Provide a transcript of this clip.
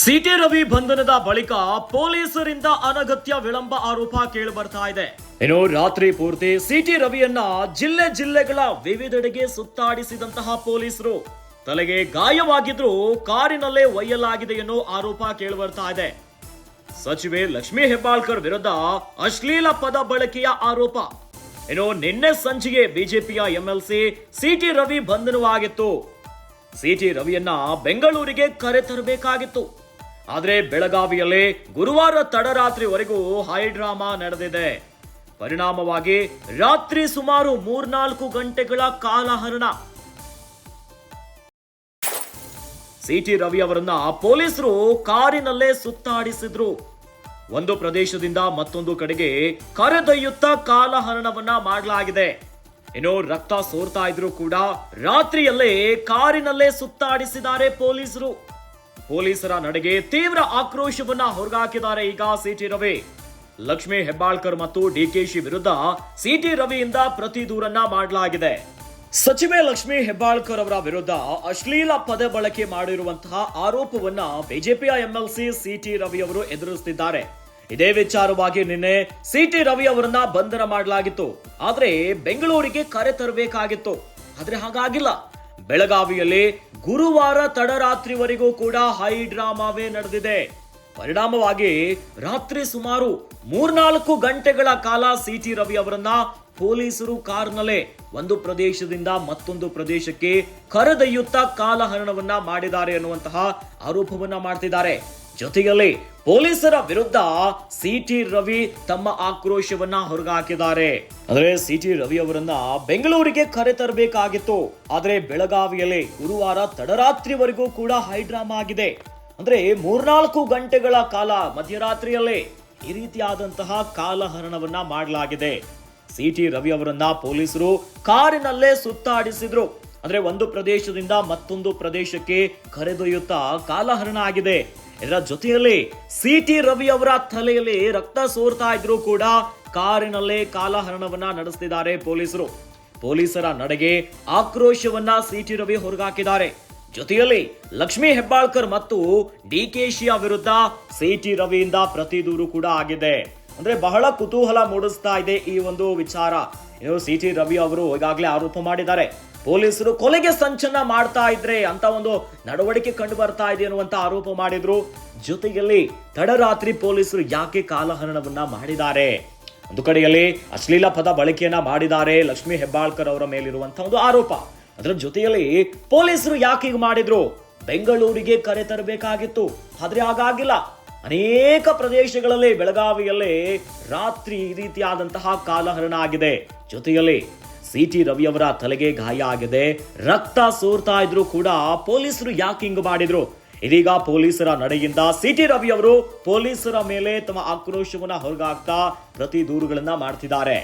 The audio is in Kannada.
ಸಿಟಿ ರವಿ ಬಂಧನದ ಬಳಿಕ ಪೊಲೀಸರಿಂದ ಅನಗತ್ಯ ವಿಳಂಬ ಆರೋಪ ಕೇಳಿ ಬರ್ತಾ ಇದೆ. ಇನ್ನು ರಾತ್ರಿ ಪೂರ್ತಿ ಸಿಟಿ ರವಿಯನ್ನ ಜಿಲ್ಲೆ ಜಿಲ್ಲೆಗಳ ವಿವಿಧೆಡೆಗೆ ಸುತ್ತಾಡಿಸಿದಂತಹ ಪೊಲೀಸರು. ತಲೆಗೆ ಗಾಯವಾಗಿದ್ರು ಕಾರಿನಲ್ಲೇ ಒಯ್ಯಲಾಗಿದೆ ಎನ್ನೋ ಆರೋಪ ಕೇಳಿ ಬರ್ತಾ ಇದೆ. ಸಚಿವೆ ಲಕ್ಷ್ಮೀ ಹೆಬ್ಬಾಳ್ಕರ್ ವಿರುದ್ಧ ಅಶ್ಲೀಲ ಪದ ಬಳಕೆಯ ಆರೋಪ. ಇನ್ನು ನಿನ್ನೆ ಸಂಜೆಗೆ ಬಿಜೆಪಿಯ ಎಂಎಲ್ಸಿ ಸಿಟಿ ರವಿ ಬಂಧನವಾಗಿತ್ತು. ಸಿಟಿ ರವಿಯನ್ನ ಬೆಂಗಳೂರಿಗೆ ಕರೆ ತರಬೇಕಾಗಿತ್ತು. ಆದ್ರೆ ಬೆಳಗಾವಿಯಲ್ಲಿ ಗುರುವಾರ ತಡರಾತ್ರಿವರೆಗೂ ಹೈ ಡ್ರಾಮಾ ನಡೆದಿದೆ. ಪರಿಣಾಮವಾಗಿ ರಾತ್ರಿ ಸುಮಾರು ಮೂರ್ನಾಲ್ಕು ಗಂಟೆಗಳ ಕಾಲಹರಣ. ಸಿಟಿ ರವಿ ಅವರನ್ನ ಪೊಲೀಸರು ಕಾರಿನಲ್ಲೇ ಸುತ್ತಾಡಿಸಿದ್ರು. ಒಂದು ಪ್ರದೇಶದಿಂದ ಮತ್ತೊಂದು ಕಡೆಗೆ ಕರೆದೊಯ್ಯುತ್ತಾ ಕಾಲಹರಣವನ್ನ ಮಾಡಲಾಗಿದೆ. ಏನೋ ರಕ್ತ ಸೋರ್ತಾ ಇದ್ರು ಕೂಡ ರಾತ್ರಿಯಲ್ಲೇ ಕಾರಿನಲ್ಲೇ ಸುತ್ತಾಡಿಸಿದ್ದಾರೆ ಪೊಲೀಸರು. ಪೊಲೀಸರ ನಡೆಗೆ ತೀವ್ರ ಆಕ್ರೋಶವನ್ನ ಹೊರಗಾಕಿದ್ದಾರೆ ಈಗ ಸಿಟಿ ರವಿ. ಲಕ್ಷ್ಮೀ ಹೆಬ್ಬಾಳ್ಕರ್ ಮತ್ತು ಡಿಕೆಶಿ ವಿರುದ್ಧ ಸಿಟಿ ರವಿಯಿಂದ ಪ್ರತಿ ದೂರನ್ನ ಮಾಡಲಾಗಿದೆ. ಸಚಿವೆ ಲಕ್ಷ್ಮೀ ಹೆಬ್ಬಾಳ್ಕರ್ ಅವರ ವಿರುದ್ಧ ಅಶ್ಲೀಲ ಪದ ಬಳಕೆ ಮಾಡಿರುವಂತಹ ಆರೋಪವನ್ನ ಬಿಜೆಪಿಯ ಎಂಎಲ್ಸಿ ಸಿಟಿ ರವಿ ಅವರು ಎದುರಿಸುತ್ತಿದ್ದಾರೆ. ಇದೇ ವಿಚಾರವಾಗಿ ನಿನ್ನೆ ಸಿಟಿ ರವಿ ಅವರನ್ನ ಬಂಧನ ಮಾಡಲಾಗಿತ್ತು. ಆದ್ರೆ ಬೆಂಗಳೂರಿಗೆ ಕರೆ ತರಬೇಕಾಗಿತ್ತು. ಆದ್ರೆ ಹಾಗಾಗಿಲ್ಲ. ಬೆಳಗಾವಿಯಲ್ಲಿ ಗುರುವಾರ ತಡರಾತ್ರಿವರೆಗೂ ಕೂಡ ಹೈ ಡ್ರಾಮಾವೇ ನಡೆದಿದೆ. ಪರಿಣಾಮವಾಗಿ ರಾತ್ರಿ ಸುಮಾರು ಮೂರ್ನಾಲ್ಕು ಗಂಟೆಗಳ ಕಾಲ ಸಿ ಟಿ ರವಿ ಅವರನ್ನ ಪೊಲೀಸರು ಕಾರ್ನಲ್ಲೇ ಒಂದು ಪ್ರದೇಶದಿಂದ ಮತ್ತೊಂದು ಪ್ರದೇಶಕ್ಕೆ ಕರೆದೊಯ್ಯುತ್ತಾ ಕಾಲಹರಣವನ್ನ ಮಾಡಿದ್ದಾರೆ ಅನ್ನುವಂತಹ ಆರೋಪವನ್ನ ಮಾಡ್ತಿದ್ದಾರೆ. ಜೊತೆಯಲ್ಲಿ ಪೊಲೀಸರ ವಿರುದ್ಧ ಸಿಟಿ ರವಿ ತಮ್ಮ ಆಕ್ರೋಶವನ್ನ ಹೊರಗಾಕಿದ್ದಾರೆ. ಅಂದ್ರೆ ಸಿಟಿ ರವಿ ಅವರನ್ನ ಬೆಂಗಳೂರಿಗೆ ಕರೆ ತರಬೇಕಾಗಿತ್ತು. ಆದ್ರೆ ಬೆಳಗಾವಿಯಲ್ಲಿ ಗುರುವಾರ ತಡರಾತ್ರಿವರೆಗೂ ಕೂಡ ಹೈಡ್ರಾಮಾ ಆಗಿದೆ. ಅಂದ್ರೆ ಮೂರ್ನಾಲ್ಕು ಗಂಟೆಗಳ ಕಾಲ ಮಧ್ಯರಾತ್ರಿಯಲ್ಲೇ ಈ ರೀತಿಯಾದಂತಹ ಕಾಲಹರಣವನ್ನ ಮಾಡಲಾಗಿದೆ. ಸಿಟಿ ರವಿ ಅವರನ್ನ ಪೊಲೀಸರು ಕಾರಿನಲ್ಲೇ ಸುತ್ತಾಡಿಸಿದ್ರು. ಅಂದ್ರೆ ಒಂದು ಪ್ರದೇಶದಿಂದ ಮತ್ತೊಂದು ಪ್ರದೇಶಕ್ಕೆ ಕರೆದೊಯ್ಯುತ್ತಾ ಕಾಲಹರಣ ಆಗಿದೆ. ಇದರ ಜೊತೆಯಲ್ಲಿ ಸಿಟಿ ರವಿ ಅವರ ತಲೆಯಲ್ಲಿ ರಕ್ತ ಸೋರ್ತಾ ಇದ್ರು ಕೂಡ ಕಾರಿನಲ್ಲೇ ಕಾಲಹರಣವನ್ನ ನಡೆಸ್ತಿದ್ದಾರೆ ಪೊಲೀಸರು. ಪೊಲೀಸರ ನಡೆಗೆ ಆಕ್ರೋಶವನ್ನ ಸಿ ಟಿ ರವಿ ಹೊರಗಾಕಿದ್ದಾರೆ. ಜೊತೆಯಲ್ಲಿ ಲಕ್ಷ್ಮೀ ಹೆಬ್ಬಾಳ್ಕರ್ ಮತ್ತು ಡಿ ಡಿಕೆಶಿಯ ವಿರುದ್ಧ ಸಿ ಟಿ ರವಿಯಿಂದ ಪ್ರತಿ ದೂರು ಕೂಡ ಆಗಿದೆ. ಅಂದ್ರೆ ಬಹಳ ಕುತೂಹಲ ಮೂಡಿಸ್ತಾ ಇದೆ ಈ ಒಂದು ವಿಚಾರ. ಇನ್ನು ಸಿಟಿ ರವಿ ಅವರು ಈಗಾಗಲೇ ಆರೋಪ ಮಾಡಿದ್ದಾರೆ. ಪೊಲೀಸರು ಕೊಲೆಗೆ ಸಂಚನ ಮಾಡ್ತಾ ಇದ್ರೆ ಅಂತ ಒಂದು ನಡವಳಿಕೆ ಕಂಡು ಬರ್ತಾ ಇದೆ ಅನ್ನುವಂತ ಆರೋಪ ಮಾಡಿದ್ರು. ಜೊತೆಯಲ್ಲಿ ತಡರಾತ್ರಿ ಪೊಲೀಸರು ಯಾಕೆ ಕಾಲಹರಣವನ್ನ ಮಾಡಿದ್ದಾರೆ? ಒಂದು ಕಡೆಯಲ್ಲಿ ಅಶ್ಲೀಲ ಪದ ಬಳಕೆಯನ್ನ ಮಾಡಿದ್ದಾರೆ ಲಕ್ಷ್ಮೀ ಹೆಬ್ಬಾಳ್ಕರ್ ಅವರ ಮೇಲಿರುವಂತ ಒಂದು ಆರೋಪ. ಅದರ ಜೊತೆಯಲ್ಲಿ ಪೊಲೀಸರು ಯಾಕೆ ಮಾಡಿದ್ರು? ಬೆಂಗಳೂರಿಗೆ ಕರೆ ತರಬೇಕಾಗಿತ್ತು. ಆದ್ರೆ ಹಾಗಾಗಿಲ್ಲ. ಅನೇಕ ಪ್ರದೇಶಗಳಲ್ಲಿ ಬೆಳಗಾವಿಯಲ್ಲಿ ರಾತ್ರಿ ಈ ರೀತಿಯಾದಂತಹ ಕಾಲಹರಣ ಆಗಿದೆ ಜೊತೆಯಲ್ಲಿ ಸಿ ಟಿ ರವಿಯವರ ತಲೆಗೆ ಗಾಯ ಆಗಿದೆ. ರಕ್ತ ಸೋರ್ತಾ ಇದ್ರು ಕೂಡ ಪೊಲೀಸರು ಯಾಕೆ ಹಿಂಗ್ ಮಾಡಿದ್ರು? ಇದೀಗ ಪೊಲೀಸರ ನಡೆಯಿಂದ ಸಿಟಿ ರವಿ ಅವರು ಪೊಲೀಸರ ಮೇಲೆ ತಮ್ಮ ಆಕ್ರೋಶವನ್ನ ಹೊರಗಾಗ್ತಾ ಪ್ರತಿ ದೂರುಗಳನ್ನ ಮಾಡ್ತಿದ್ದಾರೆ.